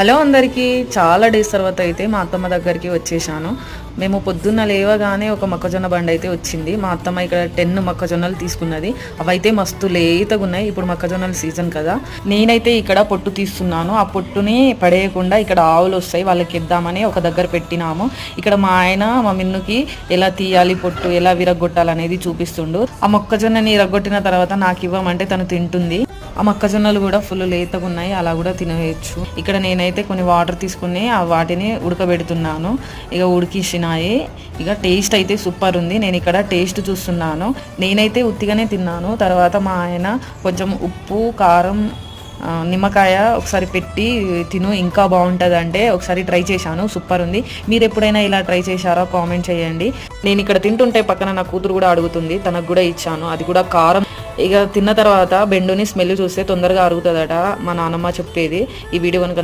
Hello అందరికీ చాలా days తర్వాత అయితే మా అత్తమ్మ దగ్గరికి వచ్చేసాను. మేము పొద్దున్న లేవగానే ఒక మొక్కజొన్న బండి అయితే వచ్చింది. మా అత్తమ్మ ఇక్కడ టెన్ మొక్కజొన్నలు తీసుకున్నది. అవైతే మస్తు లేతగా ఉన్నాయి. ఇప్పుడు మొక్కజొన్నల సీజన్ కదా. నేనైతే ఇక్కడ పొట్టు తీస్తున్నాను. ఆ పొట్టుని పడేయకుండా ఇక్కడ ఆవులు వస్తాయి. వాళ్ళకి ఇద్దామని ఒక దగ్గర పెట్టినాము. ఇక్కడ మా ఆయన మా మిన్నుకి ఎలా తీయాలి పొట్టు ఎలా విరగొట్టాలి అనేది చూపిస్తుండు. ఆ మొక్కజొన్నని ఇరగొట్టిన తర్వాత నాకు ఇవ్వమంటే తను తింటుంది. ఆ మొక్కజొన్నలు కూడా ఫుల్ లేతగా ఉన్నాయి. అలా కూడా తినవచ్చు. ఇక్కడ నేనైతే కొన్ని వాటర్ తీసుకుని ఆ వాటిని ఉడకబెడుతున్నాను. ఇక ఉడికిచ్చినాయి ఇక టేస్ట్ అయితే సూపర్ ఉంది. నేను ఇక్కడ టేస్ట్ చూస్తున్నాను. నేనైతే ఉత్తిగానే తిన్నాను. తర్వాత మా ఆయన కొంచెం ఉప్పు కారం నిమ్మకాయ ఒకసారి పెట్టి తిను. ఇంకా బాగుంటుంది అంటే ఒకసారి ట్రై చేశాను. సూపర్ ఉంది. మీరు ఎప్పుడైనా ఇలా ట్రై చేశారో కామెంట్ చేయండి. నేను ఇక్కడ తింటుంటే పక్కన నా కూతురు కూడా అడుగుతుంది. తనకు కూడా ఇచ్చాను. అది కూడా కారం. ఇక తిన్న తర్వాత బెండుని స్మెల్ చూస్తే తొందరగా అరుగుతుందట. మా నాన్నమ్మ చెప్పేది ఈ వీడియో కనుక